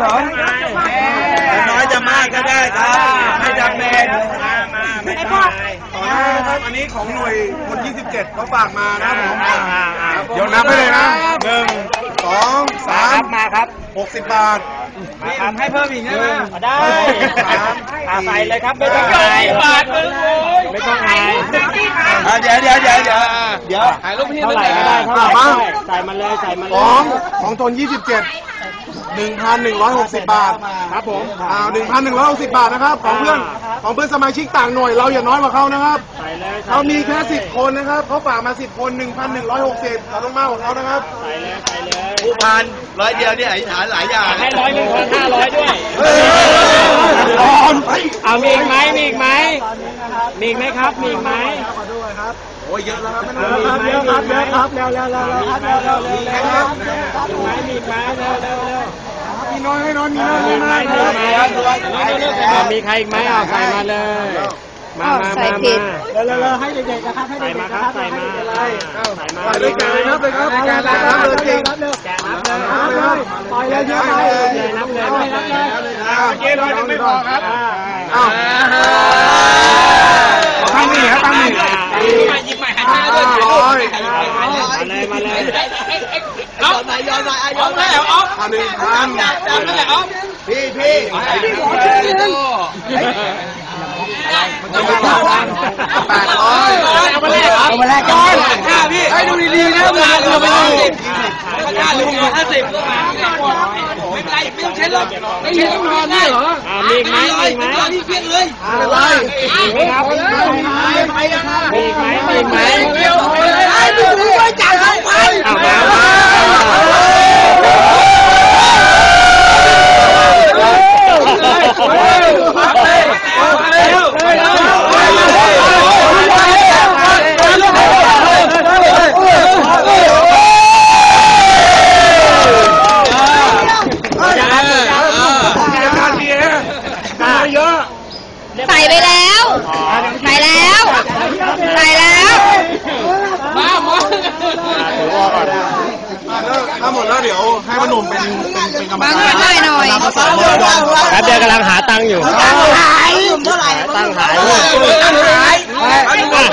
สองน้อยจะมากก็ได้ครับไม่จำเป็นไม่พ่ออันนี้ของหน่วยคน27เขาฝากมานะผมเดี๋ยวนับให้เลยนะหนึ่งสองสามมาครับหกสิบบาทนี่ผมให้เพิ่มอีกนะได้ใส่เลยครับไม่ต้องอายบาทเลยไม่ต้องอายเดี๋ยวเดี๋ยวเดี๋ยวเดี๋ยวเดี๋ยวถ่ายรูปพี่เท่าไหร่ก็ได้ใส่มาเลยใส่มาเลยของของทนยี่สิบเจ็ด 1,160 บาทครับผมอ่า1,160 บาทนะครับ ของเพื่อนของเพื่อนสมาชิกต่างหน่วยเราอย่าน้อยกว่าเขานะครับใส่เลยเขามีแค่ 10 คนนะครับเขาฝากมา 10 คน 1,160เราต้องมากกว่าเขานะครับใส่เลยใส่เลยผู้พันร้อยเดียวเนี่ยอธิษฐานหลายอย่างให้ร้อยหนึ่งคนห้าร้อยด้วยเฮ้ยร้อนไปเอามีอีกไหมมีอีกไหมมีอีกไหมครับมีอีกไหม โอ้ยเยอะแล้วครับมีอีกไหมมีอีกไหมครับเร็วเร็วเร็วเร็วครับเร็วเร็วเร็วเร็วครับมีไหมมีอีกไหมเร็วเร็วเร็วมีน้อยให้น้อยมีน้อยมีมีไหมน้อยมีไหมอ่ามีใครอีกไหมอ่าใส่มาเลย มามาใส่มาผิดมาเร็วๆให้เด็กๆนะครับให้เด็กๆนะครับใส่มาใส่มาไปเลยแกะเลยครับเลยครับแกะเลยครับเลยจริงแกะนับเลยนับเลยปล่อยเลยเยอะไปเลยนับเลยนับเลยเมื่อกี้ร้อยยังไม่พอครับอ่าอ้าวตั้งนี่ครับตั้งนี่ ยิ้มใหม่หัน ห้า หน้าด้วย ร้อย มา เลยมาเลยเอาไหนย้อนไหนย้อนไหนเอาเอาพันหนึ่งพันจำนั่นแหละเอาพี่พี่พี่ขอชื่อนึงแปดร้อยเอามาแลกเอามาแลกกันห้าพี่ให้ดูดีๆนะเวลาเราไปห้าสิบห้าสิบห้าสิบไม่เป็นไรไม่ต้องเช็ดหรอกไม่เช็ดต้องนอนได้เหรออ่ามีอีกไหมมีอีกไหมพี่เพี้ยนเลยไม่เป็นไรมีครับมีอีกไหมมีอีกไหมไอ้ดูดูไว้จ่ายของไปเอามามา กิจการดีเอมาเยอะ ใส่ไปแล้ว ใส่แล้ว ใส่แล้ว มาหมอ ถือวอก่อน ถ้าหมดแล้วเดี๋ยวให้พนุ่มเป็นเป็นเป็นกรรม บาง การ หน่อยหน่อยนำภาษาเมืองด้วยแป๊บเดียวกำลังหาตังค์อยู่หายเท่าไหร่ตังค์หายตั้งหาย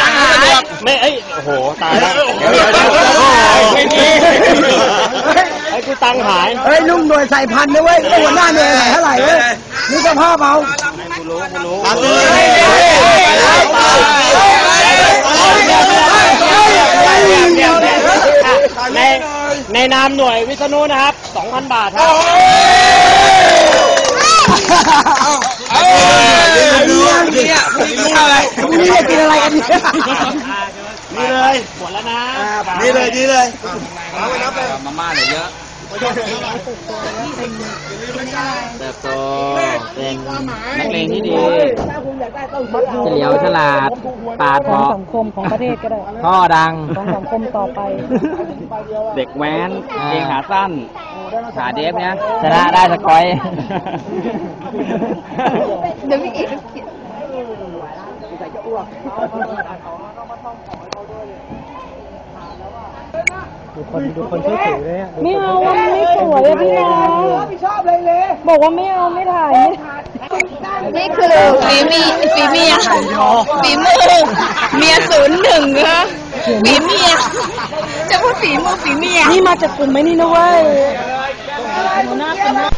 ตั้งหายไม่เอ้ยโอ้โหตายแล้วไม่มีไอ้กูตังค์หายเฮ้ยลุงหน่วยใส่พันนะเว้ยไอ้หัวหน้าหน่วยใส่เท่าไหร่เว้ยนี่สภาพเอาตัดเลย ใน ในนามหน่วยวิษณุนะครับ 2,000 บาทครับเนี่ยลุงอะไรนี่จะกินอะไรกันเนี่ยนี่เลยหมดแล้วนะ นี่เลย นี่เลยมาม่าเนี่ยเยอะ เติบโตเป็นนักเลงที่ดีเฉลียวฉลาดปาดขเพองราะสังคมของประเทศก็ได้ พ่อดัง ของสังคมต่อไป เด็กแว้นเกงขาสั้นขาเดฟเนี่ยชนะได้สกอย เดี๋ยวพี่เอก ดูคนดูคนที่ถือเลยไม่เอาว่าไม่สวยอะพี่น้องไม่ชอบเลยเลยบอกว่าไม่เอาไม่ถ่ายไม่นี่คือฝีมีฝีเมียฝีมือเมียศูนย์หนึ่งค่ะฝีเมียจะพูดฝีมือฝีเมียนี่มาจากกลุ่มไหมนี่นะเว้ยหนูน่าเป็น้า